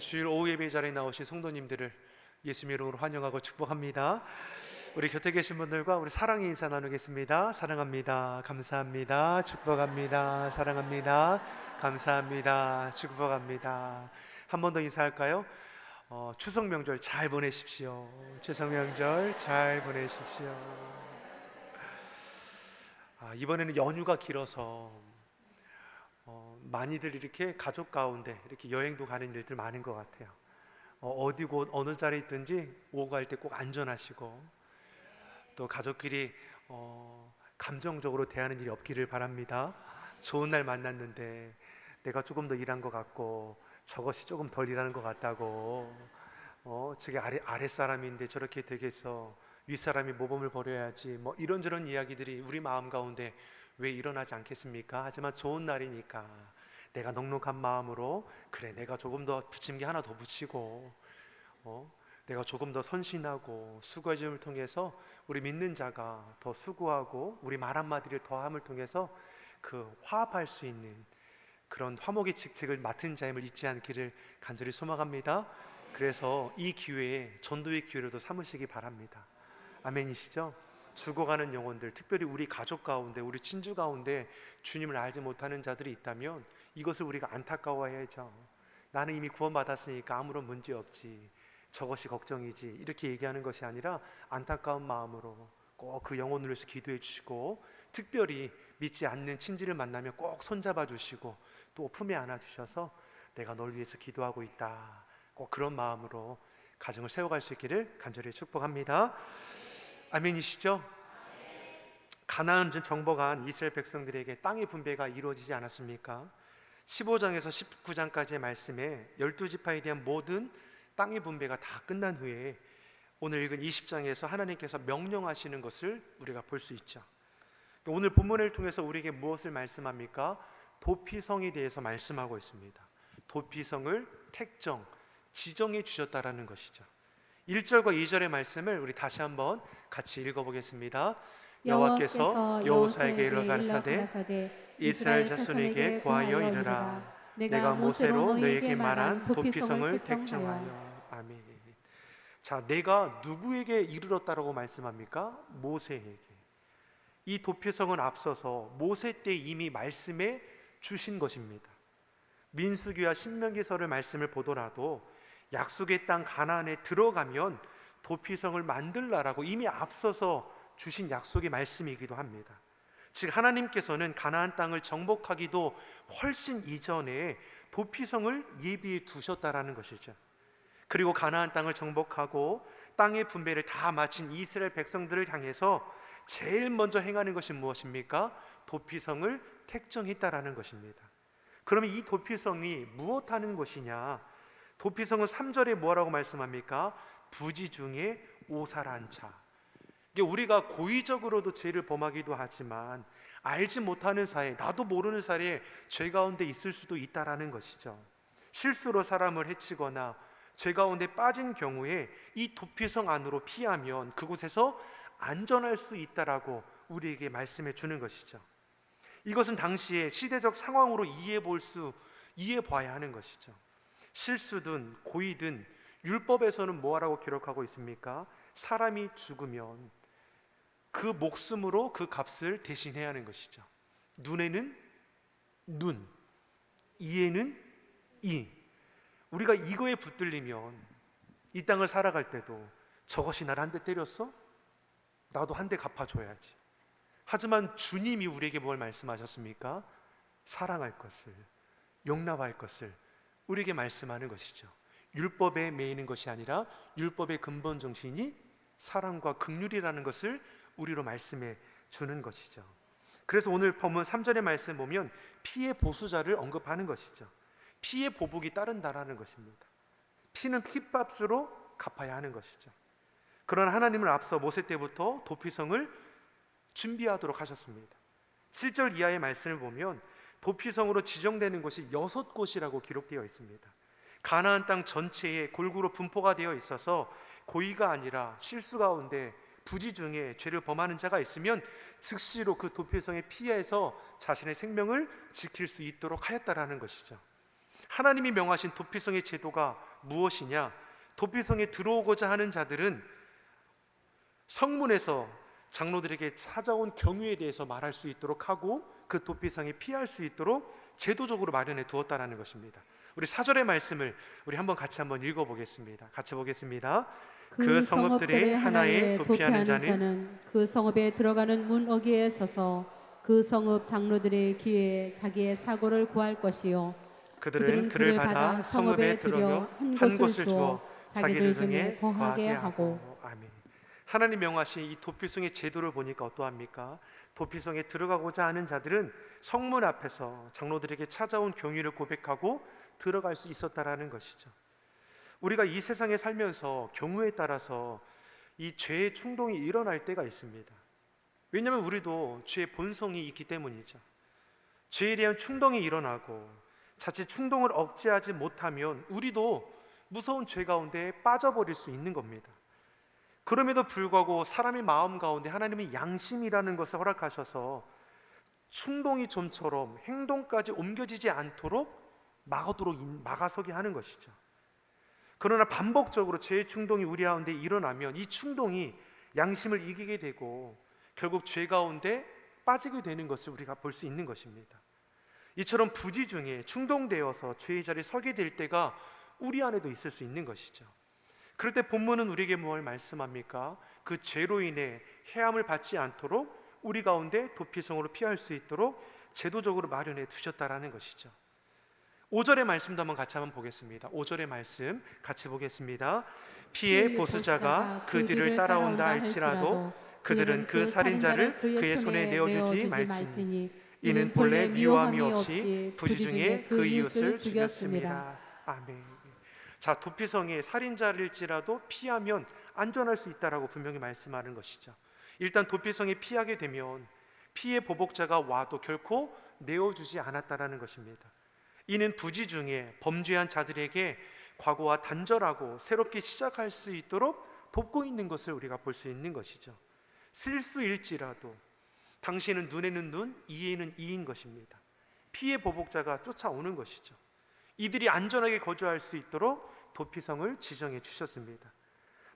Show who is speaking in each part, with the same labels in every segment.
Speaker 1: 주일 오후 예배 자리에 나오신 성도님들을 예수님 이름으로 환영하고 축복합니다. 우리 곁에 계신 분들과 우리 사랑의 인사 나누겠습니다. 사랑합니다. 감사합니다. 축복합니다. 사랑합니다. 감사합니다. 축복합니다. 한 번 더 인사할까요? 어, 추석 명절 잘 보내십시오. 추석 명절 잘 보내십시오. 아, 이번에는 연휴가 길어서 어, 많이들 이렇게 가족 가운데 이렇게 여행도 가는 일들 많은 것 같아요. 어, 디 곳 어느 자리에 있든지 오고 갈 때 꼭 안전하시고 또 가족끼리 어, 감정적으로 대하는 일이 없기를 바랍니다. 좋은 날 만났는데 내가 조금 더 일한 것 같고 저것이 조금 덜 일하는 것 같다고 어, 저게 아래 아래 사람인데 저렇게 되겠어 윗 사람이 모범을 버려야지 뭐 이런저런 이야기들이 우리 마음 가운데 왜 일어나지 않겠습니까? 하지만 좋은 날이니까 내가 넉넉한 마음으로 그래 내가 조금 더 붙임 게 하나 더 붙이고 어? 내가 조금 더 선신하고 수고해줌을 통해서 우리 믿는 자가 더 수고하고 우리 말 한마디를 더함을 통해서 그 화합할 수 있는 그런 화목의 직책을 맡은 자임을 잊지 않기를 간절히 소망합니다. 그래서 이 기회에 전도의 기회로도 삼으시기 바랍니다. 아멘이시죠? 죽어가는 영혼들, 특별히 우리 가족 가운데, 우리 친주 가운데 주님을 알지 못하는 자들이 있다면 이것을 우리가 안타까워해야죠. 나는 이미 구원받았으니까 아무런 문제 없지. 저것이 걱정이지. 이렇게 얘기하는 것이 아니라 안타까운 마음으로 꼭 그 영혼을 위해서 기도해 주시고 특별히 믿지 않는 친지를 만나면 꼭 손잡아 주시고 또 품에 안아 주셔서 내가 널 위해서 기도하고 있다. 꼭 그런 마음으로 가정을 세워갈 수 있기를 간절히 축복합니다. 아멘이시죠? 가나안 정복한 이스라엘 백성들에게 땅의 분배가 이루어지지 않았습니까? 15장에서 19장까지의 말씀에 12지파에 대한 모든 땅의 분배가 다 끝난 후에 오늘 읽은 20장에서 하나님께서 명령하시는 것을 우리가 볼 수 있죠. 오늘 본문을 통해서 우리에게 무엇을 말씀합니까? 도피성에 대해서 말씀하고 있습니다. 도피성을 택정, 지정해 주셨다라는 것이죠. 1절과 2절의 말씀을 우리 다시 한번 같이 읽어보겠습니다. 여호와께서 여호사에게 이르러 가라사대 이스라엘 자손에게 구하여 이르라 내가 모세로 너에게 말한 도피성을 택정하여 아멘. 자, 내가 누구에게 이르렀다라고 말씀합니까? 모세에게. 이 도피성은 앞서서 모세 때 이미 말씀해 주신 것입니다. 민수기와 신명기서를 말씀을 보더라도 약속의 땅 가나안에 들어가면 도피성을 만들라라고 이미 앞서서 주신 약속의 말씀이기도 합니다. 즉 하나님께서는 가나안 땅을 정복하기도 훨씬 이전에 도피성을 예비해 두셨다라는 것이죠. 그리고 가나안 땅을 정복하고 땅의 분배를 다 마친 이스라엘 백성들을 향해서 제일 먼저 행하는 것이 무엇입니까? 도피성을 택정했다라는 것입니다. 그러면 이 도피성이 무엇 하는 것이냐? 도피성은 3절에 뭐라고 말씀합니까? 부지 중에 오살한 자. 우리가 고의적으로도 죄를 범하기도 하지만 알지 못하는 사이에 나도 모르는 사이에 죄 가운데 있을 수도 있다라는 것이죠. 실수로 사람을 해치거나 죄 가운데 빠진 경우에 이 도피성 안으로 피하면 그곳에서 안전할 수 있다라고 우리에게 말씀해 주는 것이죠. 이것은 당시의 시대적 상황으로 이해해 볼 수, 이해해 봐야 하는 것이죠. 실수든 고의든 율법에서는 뭐라고 기록하고 있습니까? 사람이 죽으면 그 목숨으로 그 값을 대신해야 하는 것이죠. 눈에는 눈, 이에는 이. 우리가 이거에 붙들리면 이 땅을 살아갈 때도 저것이 나를 한 대 때렸어? 나도 한 대 갚아줘야지. 하지만 주님이 우리에게 뭘 말씀하셨습니까? 사랑할 것을, 용납할 것을 우리에게 말씀하는 것이죠. 율법에 매이는 것이 아니라 율법의 근본 정신이 사랑과 긍휼이라는 것을 우리로 말씀해 주는 것이죠. 그래서 오늘 본문 3절의 말씀 보면 피의 보수자를 언급하는 것이죠. 피의 보복이 따른다라는 것입니다. 피는 핏값으로 갚아야 하는 것이죠. 그러나 하나님을 앞서 모세 때부터 도피성을 준비하도록 하셨습니다. 7절 이하의 말씀을 보면 도피성으로 지정되는 곳이 여섯 곳이라고 기록되어 있습니다. 가나안 땅 전체에 골고루 분포가 되어 있어서 고의가 아니라 실수 가운데 부지 중에 죄를 범하는 자가 있으면 즉시로 그 도피성에 피해서 자신의 생명을 지킬 수 있도록 하였다라는 것이죠. 하나님이 명하신 도피성의 제도가 무엇이냐? 도피성에 들어오고자 하는 자들은 성문에서 장로들에게 찾아온 경위에 대해서 말할 수 있도록 하고 그 도피성에 피할 수 있도록 제도적으로 마련해 두었다라는 것입니다. 우리 사절의 말씀을 우리 한번 같이 한번 읽어 보겠습니다. 같이 보겠습니다. 그 성읍들의 하나에 도피하는 자는
Speaker 2: 그 성읍에 들어가는 문 어귀에 서서 그 성읍 장로들의 귀에 자기의 사고를 구할 것이요
Speaker 1: 그들은 그를 받아 성읍에 들여 한 곳을 주어 자기들 중에 거하게 하고 아멘. 하나님 명하신 이 도피성의 제도를 보니까 어떠합니까? 도피성에 들어가고자 하는 자들은 성문 앞에서 장로들에게 찾아온 경위를 고백하고 들어갈 수 있었다라는 것이죠. 우리가 이 세상에 살면서 경우에 따라서 이 죄의 충동이 일어날 때가 있습니다. 왜냐하면 우리도 죄의 본성이 있기 때문이죠. 죄에 대한 충동이 일어나고 자칫 충동을 억제하지 못하면 우리도 무서운 죄 가운데 빠져버릴 수 있는 겁니다. 그럼에도 불구하고 사람의 마음 가운데 하나님이 양심이라는 것을 허락하셔서 충동이 좀처럼 행동까지 옮겨지지 않도록 막아도록 막아서게 하는 것이죠. 그러나 반복적으로 죄의 충동이 우리 가운데 일어나면 이 충동이 양심을 이기게 되고 결국 죄 가운데 빠지게 되는 것을 우리가 볼 수 있는 것입니다. 이처럼 부지 중에 충동되어서 죄의 자리에 서게 될 때가 우리 안에도 있을 수 있는 것이죠. 그럴 때 본문은 우리에게 무엇을 말씀합니까? 그 죄로 인해 해함을 받지 않도록 우리 가운데 도피성으로 피할 수 있도록 제도적으로 마련해 두셨다라는 것이죠. 5절의 말씀도 한번 같이 한번 보겠습니다. 5절의 말씀 같이 보겠습니다. 피해 보수자가 그 뒤를 따라온다 할지라도 그들은 그 살인자를 그의 손에 내어주지 말지니 이는 본래 미워함이 없이 부지 중에 그 이웃을 죽였습니다. 아멘. 자, 도피성의 살인자일지라도 피하면 안전할 수 있다라고 분명히 말씀하는 것이죠. 일단 도피성에 피하게 되면 피해 보복자가 와도 결코 내어주지 않았다라는 것입니다. 이는 부지 중에 범죄한 자들에게 과거와 단절하고 새롭게 시작할 수 있도록 돕고 있는 것을 우리가 볼 수 있는 것이죠. 실수일지라도 당신은 눈에는 눈, 이에는 이인 것입니다. 피해 보복자가 쫓아오는 것이죠. 이들이 안전하게 거주할 수 있도록 도피성을 지정해 주셨습니다.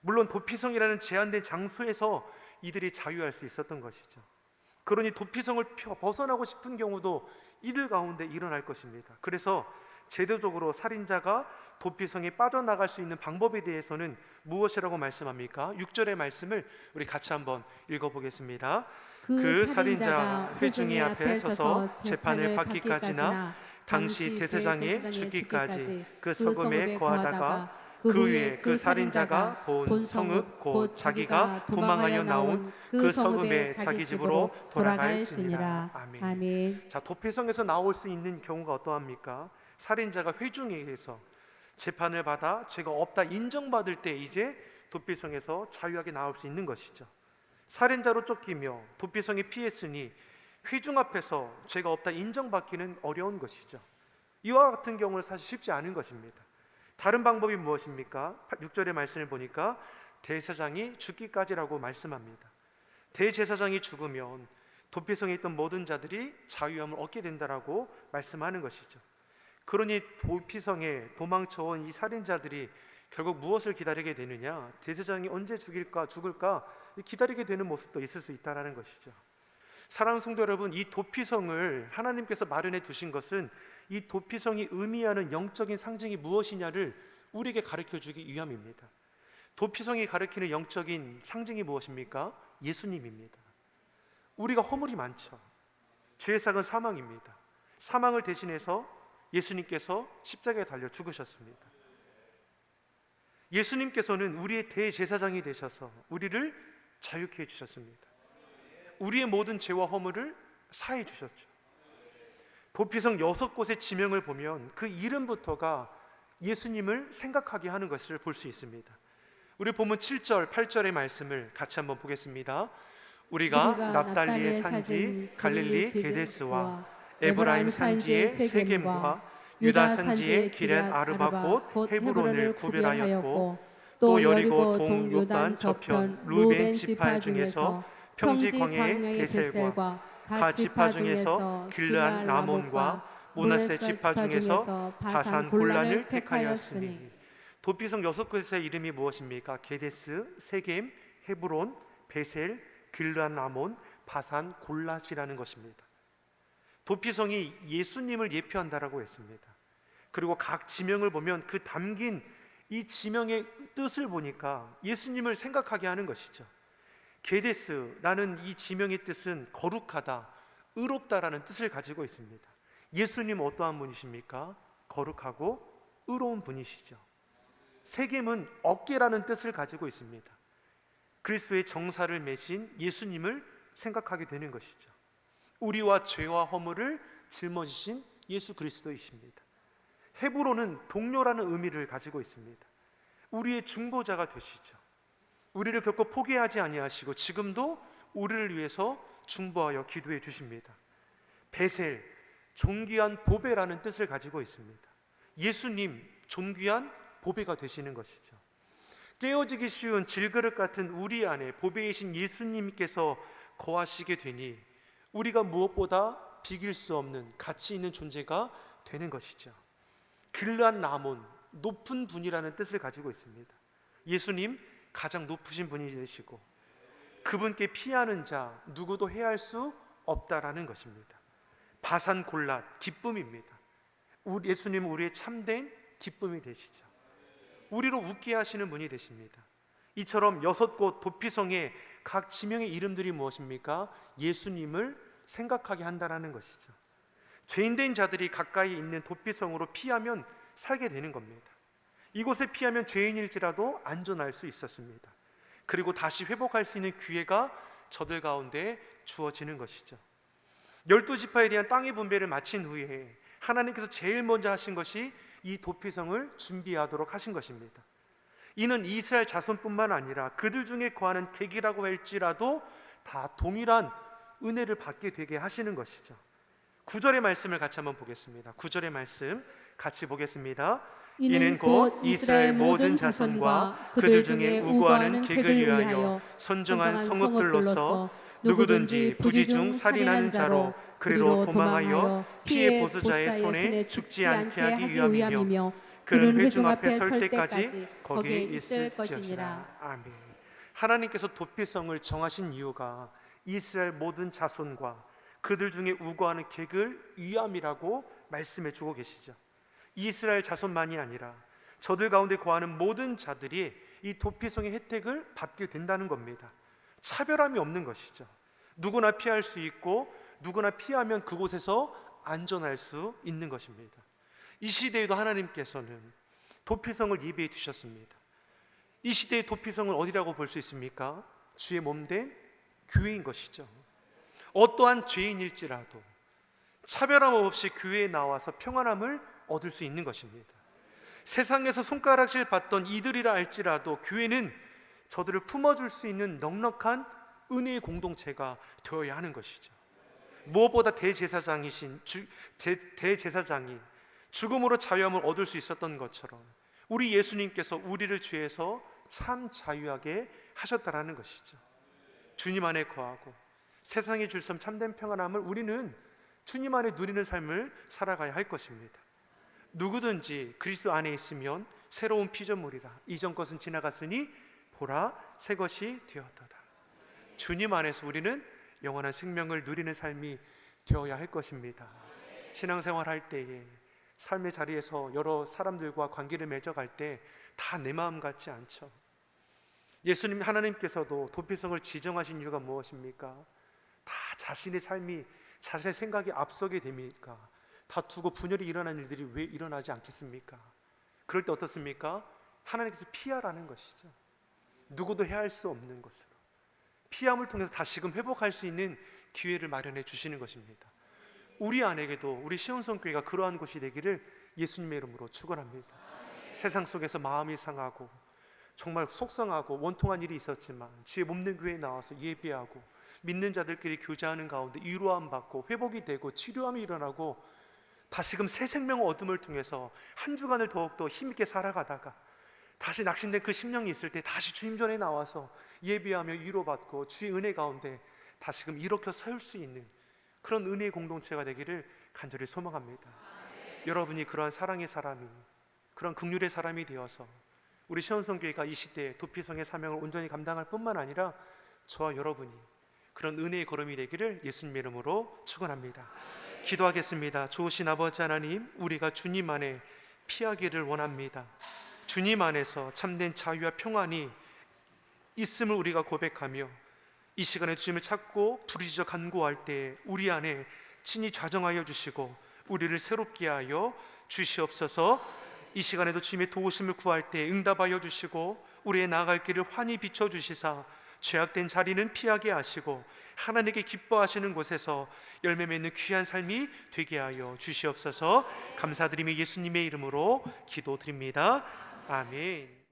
Speaker 1: 물론 도피성이라는 제한된 장소에서 이들이 자유할 수 있었던 것이죠. 그러니 도피성을 벗어나고 싶은 경우도 이들 가운데 일어날 것입니다. 그래서 제도적으로 살인자가 도피성에 빠져나갈 수 있는 방법에 대해서는 무엇이라고 말씀합니까? 6절의 말씀을 우리 같이 한번 읽어보겠습니다. 그 살인자 회중이 앞에 서서 재판을 받기까지나 당시 대세장의 죽기까지 그 서금에 거하다가 그 위에 그 살인자가 본 성읍 곧 자기가 도망하여 나온 그 성읍에 자기 집으로 돌아갈지니라. 아멘.
Speaker 2: 아멘.
Speaker 1: 자 도피성에서 나올 수 있는 경우가 어떠합니까? 살인자가 회중에 의해서 재판을 받아 죄가 없다 인정받을 때 이제 도피성에서 자유하게 나올 수 있는 것이죠. 살인자로 쫓기며 도피성에 피했으니 회중 앞에서 죄가 없다 인정받기는 어려운 것이죠. 이와 같은 경우는 사실 쉽지 않은 것입니다. 다른 방법이 무엇입니까? 6절의 말씀을 보니까 대제사장이 죽기까지라고 말씀합니다. 대제사장이 죽으면 도피성에 있던 모든 자들이 자유함을 얻게 된다라고 말씀하는 것이죠. 그러니 도피성에 도망쳐온 이 살인자들이 결국 무엇을 기다리게 되느냐? 대제사장이 언제 죽일까 죽을까 기다리게 되는 모습도 있을 수 있다라는 것이죠. 사랑하는 성도 여러분, 이 도피성을 하나님께서 마련해 두신 것은 이 도피성이 의미하는 영적인 상징이 무엇이냐를 우리에게 가르쳐 주기 위함입니다. 도피성이 가리키는 영적인 상징이 무엇입니까? 예수님입니다. 우리가 허물이 많죠. 죄의 삭은 사망입니다. 사망을 대신해서 예수님께서 십자가에 달려 죽으셨습니다. 예수님께서는 우리의 대제사장이 되셔서 우리를 자유케 해 주셨습니다. 우리의 모든 죄와 허물을 사해 주셨죠. 도피성 여섯 곳의 지명을 보면 그 이름부터가 예수님을 생각하게 하는 것을 볼 수 있습니다. 우리 보면 7절, 8절의 말씀을 같이 한번 보겠습니다. 우리가,
Speaker 2: 우리가
Speaker 1: 납달리의 산지 갈릴리 게데스와 에브라임 산지의 세겜과 유다 산지의 기렛 아르바 곧 헤브론을 구별하였고 또 여리고 동 요단 저편 루벤 지파 중에서 평지 광야의 베셀과 가 지파 중에서 길란 라몬과 모나세 지파 중에서 바산 골란을 택하였으니 도피성 여섯 곳의 이름이 무엇입니까? 게데스, 세겜, 헤브론, 베셀, 길란 아몬, 바산 골랏이라는 것입니다. 도피성이 예수님을 예표한다라고 했습니다. 그리고 각 지명을 보면 그 담긴 이 지명의 뜻을 보니까 예수님을 생각하게 하는 것이죠. 게데스라는 이 지명의 뜻은 거룩하다, 의롭다라는 뜻을 가지고 있습니다. 예수님 어떠한 분이십니까? 거룩하고 의로운 분이시죠. 세겜은 어깨라는 뜻을 가지고 있습니다. 그리스도의 정사를 매신 예수님을 생각하게 되는 것이죠. 우리와 죄와 허물을 짊어지신 예수 그리스도이십니다. 헤브론은 동료라는 의미를 가지고 있습니다. 우리의 중보자가 되시죠. 우리를 결코 포기하지 아니하시고 지금도 우리를 위해서 중보하여 기도해 주십니다. 베셀 존귀한 보배라는 뜻을 가지고 있습니다. 예수님 존귀한 보배가 되시는 것이죠. 깨어지기 쉬운 질그릇 같은 우리 안에 보배이신 예수님께서 거하시게 되니 우리가 무엇보다 비길 수 없는 가치 있는 존재가 되는 것이죠. 길란 나몬 높은 분이라는 뜻을 가지고 있습니다. 예수님 가장 높으신 분이 되시고 그분께 피하는 자 누구도 해할 수 없다라는 것입니다. 바산 골랏 기쁨입니다. 우리 예수님 우리의 참된 기쁨이 되시죠. 우리로 웃게 하시는 분이 되십니다. 이처럼 여섯 곳 도피성의 각 지명의 이름들이 무엇입니까? 예수님을 생각하게 한다라는 것이죠. 죄인된 자들이 가까이 있는 도피성으로 피하면 살게 되는 겁니다. 이곳에 피하면 죄인일지라도 안전할 수 있었습니다. 그리고 다시 회복할 수 있는 기회가 저들 가운데 주어지는 것이죠. 열두 지파에 대한 땅의 분배를 마친 후에 하나님께서 제일 먼저 하신 것이 이 도피성을 준비하도록 하신 것입니다. 이는 이스라엘 자손뿐만 아니라 그들 중에 거하는 객이라고 할지라도 다 동일한 은혜를 받게 되게 하시는 것이죠. 구절의 말씀을 같이 한번 보겠습니다. 구절의 말씀 같이 보겠습니다.
Speaker 2: 이는 곧 이스라엘 모든 자손과 그들 중에 우거하는 객을 위하여 선정한 성읍들로서 누구든지 부지 중 살인하는 자로 그리로 도망하여 피해 보수자의 손에 죽지 않게 하기 위함이며 그는 회중 앞에 설 때까지 거기에 있을 것이니라.
Speaker 1: 아멘. 하나님께서 도피성을 정하신 이유가 이스라엘 모든 자손과 그들 중에 우거하는 객을 위함이라고 말씀해 주고 계시죠. 이스라엘 자손만이 아니라 저들 가운데 거하는 모든 자들이 이 도피성의 혜택을 받게 된다는 겁니다. 차별함이 없는 것이죠. 누구나 피할 수 있고 누구나 피하면 그곳에서 안전할 수 있는 것입니다. 이 시대에도 하나님께서는 도피성을 예비해 두셨습니다. 이 시대의 도피성을 어디라고 볼 수 있습니까? 주의 몸 된 교회인 것이죠. 어떠한 죄인일지라도 차별함 없이 교회에 나와서 평안함을 얻을 수 있는 것입니다. 세상에서 손가락질 받던 이들이라 할지라도 교회는 저들을 품어줄 수 있는 넉넉한 은혜의 공동체가 되어야 하는 것이죠. 무엇보다 대제사장이신 주, 대, 대제사장이 죽음으로 자유함을 얻을 수 있었던 것처럼 우리 예수님께서 우리를 죄에서 참 자유하게 하셨다라는 것이죠. 주님 안에 거하고 세상에 줄수 참된 평안함을 우리는 주님 안에 누리는 삶을 살아가야 할 것입니다. 누구든지 그리스도 안에 있으면 새로운 피조물이라 이전 것은 지나갔으니 보라 새 것이 되었도다. 주님 안에서 우리는 영원한 생명을 누리는 삶이 되어야 할 것입니다. 신앙생활 할 때에 삶의 자리에서 여러 사람들과 관계를 맺어갈 때 다 내 마음 같지 않죠. 예수님 하나님께서도 도피성을 지정하신 이유가 무엇입니까? 다 자신의 삶이 자신의 생각이 앞서게 됩니까? 다투고 분열이 일어난 일들이 왜 일어나지 않겠습니까? 그럴 때 어떻습니까? 하나님께서 피하라는 것이죠. 누구도 해할 수 없는 것으로 피함을 통해서 다시금 회복할 수 있는 기회를 마련해 주시는 것입니다. 우리 안에게도 우리 시온성교회가 그러한 곳이 되기를 예수님의 이름으로 축원합니다. 세상 속에서 마음이 상하고 정말 속상하고 원통한 일이 있었지만 주의 몸된 교회에 나와서 예배하고 믿는 자들끼리 교제하는 가운데 위로함 받고 회복이 되고 치료함이 일어나고 다시금 새 생명을 얻음을 통해서 한 주간을 더욱더 힘있게 살아가다가 다시 낙심된 그 심령이 있을 때 다시 주님 전에 나와서 예배하며 위로받고 주의 은혜 가운데 다시금 일으켜 세울 수 있는 그런 은혜의 공동체가 되기를 간절히 소망합니다. 여러분이 그러한 사랑의 사람이 그런 극률의 사람이 되어서 우리 시원성교회가 이 시대에 도피성의 사명을 온전히 감당할 뿐만 아니라 저와 여러분이 그런 은혜의 걸음이 되기를 예수님 이름으로 축원합니다. 기도하겠습니다. 좋으신 아버지 하나님, 우리가 주님 안에 피하기를 원합니다. 주님 안에서 참된 자유와 평안이 있음을 우리가 고백하며 이 시간에 주님을 찾고 부르짖어 간구할 때 우리 안에 친히 좌정하여 주시고 우리를 새롭게 하여 주시옵소서. 이 시간에도 주님의 도우심을 구할 때 응답하여 주시고 우리의 나아갈 길을 환히 비춰 주시사 죄악된 자리는 피하게 하시고 하나님께 기뻐하시는 곳에서 열매 맺는 귀한 삶이 되게 하여 주시옵소서. 감사드리며 예수님의 이름으로 기도드립니다. 아멘.